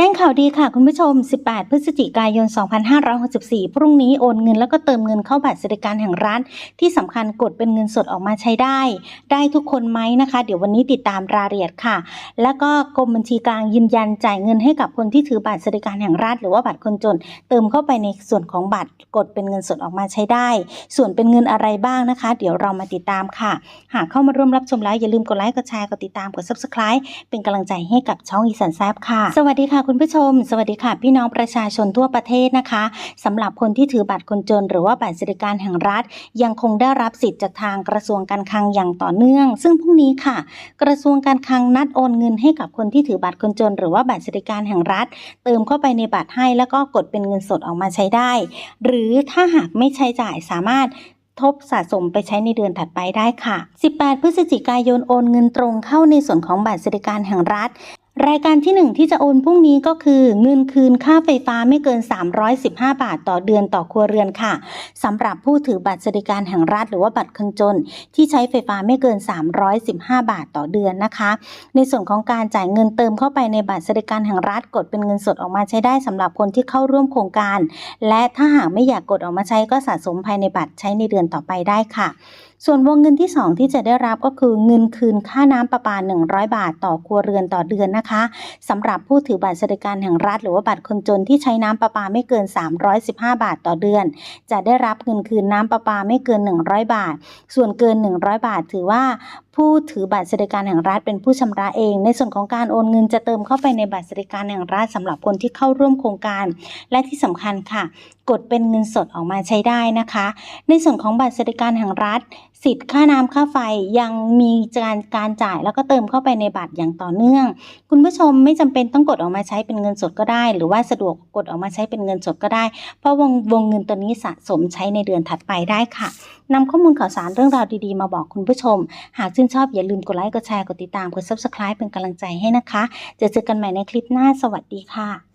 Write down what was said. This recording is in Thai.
แจ้งข่าวดีค่ะคุณผู้ชม 18 พฤศจิกายน 2564 พรุ่งนี้โอนเงินแล้วก็เติมเงินเข้าบัตรสวัสดิการแห่งรัฐ ที่สำคัญกดเป็นเงินสดออกมาใช้ได้ ได้ทุกคนไหมนะคะ เดี๋ยววันนี้ติดตามรายละเอียดค่ะ แล้วก็กรมบัญชีกลางยืนยันจ่ายเงินให้กับคนที่ถือบัตรสวัสดิการแห่งรัฐ หรือว่าบัตรคนจน เติมเข้าไปในส่วนของบัตรกดเป็นเงินสดออกมาใช้ได้ ส่วนเป็นเงินอะไรบ้างนะคะ เดี๋ยวเรามาติดตามค่ะ หากเข้ามาร่วมรับชมแล้วอย่าลืมกดไลค์กดแชร์กดติดตามกด subscribe เป็นกำลังใจให้กับช่องอีสานแซบค่ะ สวัสดีค่ะคุณผู้ชม สวัสดีค่ะ พี่น้องประชาชนทั่วประเทศนะคะสำหรับคนที่ถือบัตรคนจน หรือว่าบัตรสวัสดิการแห่งรัฐ ยังคงได้รับสิทธิ์จากทางกระทรวงการคลังอย่างต่อเนื่อง ซึ่งพรุ่งนี้ค่ะ กระทรวงการคลังนัดโอนเงินให้กับคนที่ถือบัตรคนจน หรือว่าบัตรสวัสดิการแห่งรัฐ เติมเข้าไปในบัตรให้แล้วก็กดเป็นเงินสดออกมาใช้ได้ หรือถ้าหากไม่ใช้จ่ายสามารถทบสะสมไปใช้ในเดือนถัดไปได้ค่ะ 18 พฤศจิกายนโอนเงินตรงเข้าในส่วนของบัตรสวัสดิการแห่งรัฐ รายการที่ 1 ที่จะโอนพรุ่งนี้ก็คือเงินคืนค่าไฟฟ้าไม่เกิน 315 บาทต่อเดือนต่อครัวเรือนค่ะสำหรับผู้ถือบัตรสวัสดิการแห่งรัฐหรือว่าบัตรคนจน ที่ใช้ไฟฟ้าไม่เกิน 315 บาทต่อเดือนนะคะ ในส่วนของการจ่ายเงินเติมเข้าไปในบัตรสวัสดิการแห่งรัฐกดเป็นเงินสดออกมาใช้ได้สำหรับคนที่เข้าร่วมโครงการ และถ้าหากไม่อยากกดออกมาใช้ก็สะสมภายในบัตรใช้ในเดือนต่อไปได้ค่ะส่วนวงเงินที่ 2 ที่จะได้รับก็คือเงินคืนค่าน้ำประปา 100 บาทต่อครัวเรือนต่อเดือนนะคะสำหรับผู้ถือบัตรสวัสดิการแห่งรัฐ หรือว่าบัตรคนจนที่ใช้น้ำประปาไม่เกิน 315 บาทต่อเดือน จะได้รับเงินคืนน้ำประปาไม่เกิน 100 บาท ส่วนเกิน 100 บาทถือว่า ผู้ถือบัตรสวัสดิการแห่งรัฐเป็นผู้ชำระเอง ในส่วนของการโอนเงินจะเติมเข้าไปในบัตรสวัสดิการแห่งรัฐสำหรับคนที่เข้าร่วมโครงการ และที่สำคัญค่ะ กดเป็นเงินสดออกมาใช้ได้นะคะ ในส่วนของบัตรสวัสดิการแห่งรัฐ สิทธิ์ค่าน้ำค่าไฟยังมีการการจ่ายแล้วก็เติมเข้าไปในบัตรอย่างต่อเนื่อง คุณผู้ชมไม่จำเป็นต้องกดออกมาใช้เป็นเงินสดก็ได้ หรือว่าสะดวกกดออกมาใช้เป็นเงินสดก็ได้ เพราะวงวงเงินตัวนี้สะสมใช้ในเดือนถัดไปได้ค่ะ นำข้อมูลข่าวสารเรื่องราวดีๆ มาบอกคุณผู้ชม หากชื่นชอบอย่าลืมกดไลค์ กดแชร์ กดติดตาม กด subscribe เป็นกำลังใจให้นะคะ จะเจอกันใหม่ในคลิปหน้า สวัสดีค่ะ